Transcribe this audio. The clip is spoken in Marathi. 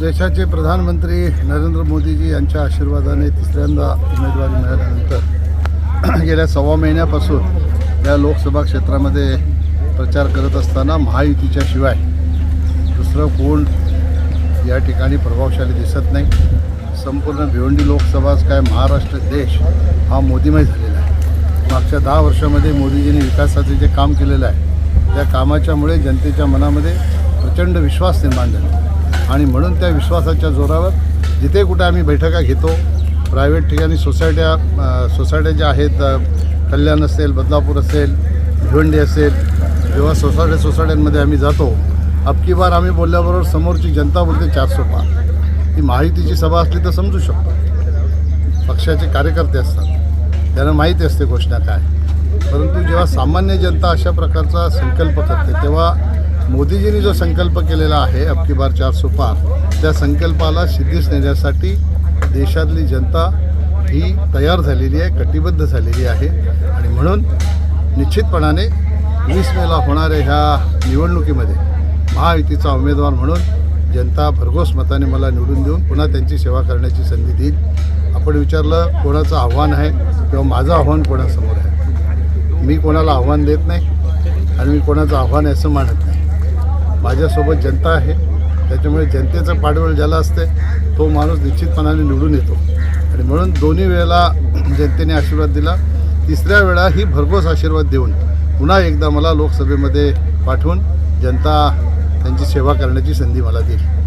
देशाचे प्रधानमंत्री नरेंद्र मोदीजी यांच्या आशीर्वादाने तिसऱ्यांदा उमेदवारी मिळाल्यानंतर गेल्या सव्वा महिन्यापासून या लोकसभा क्षेत्रामध्ये प्रचार करत असताना महायुतीच्या शिवाय दुसरं कोण या ठिकाणी प्रभावशाली दिसत नाही. संपूर्ण भिवंडी लोकसभाच काय महाराष्ट्र देश हा मोदीमय झालेला आहे. मागच्या दहा वर्षामध्ये मोदीजींनी विकासाचे जे काम केलेलं आहे त्या कामाच्यामुळे जनतेच्या मनामध्ये प्रचंड विश्वास निर्माण झाला. आणि म्हणून त्या विश्वासाच्या जोरावर जिथे कुठे आम्ही बैठका घेतो प्रायव्हेट ठिकाणी सोसायट्या सोसायट्या ज्या आहेत कल्याण असेल बदलापूर असेल भिवंडी असेल जेव्हा सोसायट्या सोसायट्यांमध्ये आम्ही जातो अबकी बार आम्ही बोलल्याबरोबर समोरची जनता बोलते चार सोपा. ती माहितीची सभा असली तर समजू शकतो. पक्षाचे कार्यकर्ते असतात. त्यांना माहिती असते घोषणा काय. परंतु जेव्हा सामान्य जनता अशा प्रकारचा संकल्प करते तेव्हा मोदीजींनी जो संकल्प केलेला आहे अबकी बार चारसो पार त्या संकल्पाला सिद्धीस नेण्यासाठी देशातली जनता ही तयार झालेली आहे कटिबद्ध झालेली आहे. आणि म्हणून निश्चितपणाने वीस मेला होणाऱ्या ह्या निवडणुकीमध्ये महायुतीचा उमेदवार म्हणून जनता भरघोस मताने मला निवडून देऊन पुन्हा त्यांची सेवा करण्याची संधी देईल. आपण विचारलं कोणाचं आव्हान आहे किंवा माझं आव्हान कोणासमोर आहे? मी कोणाला आव्हान देत नाही आणि मी कोणाचं आव्हान आहे असं मानत नाही. माझ्यासोबत जनता आहे. त्याच्यामुळे जनतेचं पाठबळ ज्याला असते तो माणूस निश्चितपणाने निवडून येतो. आणि म्हणून दोन्ही वेळेला जनतेने आशीर्वाद दिला. तिसऱ्या वेळा ही भरघोस आशीर्वाद देऊन पुन्हा एकदा मला लोकसभेमध्ये पाठवून जनता त्यांची सेवा करण्याची संधी मला देईल.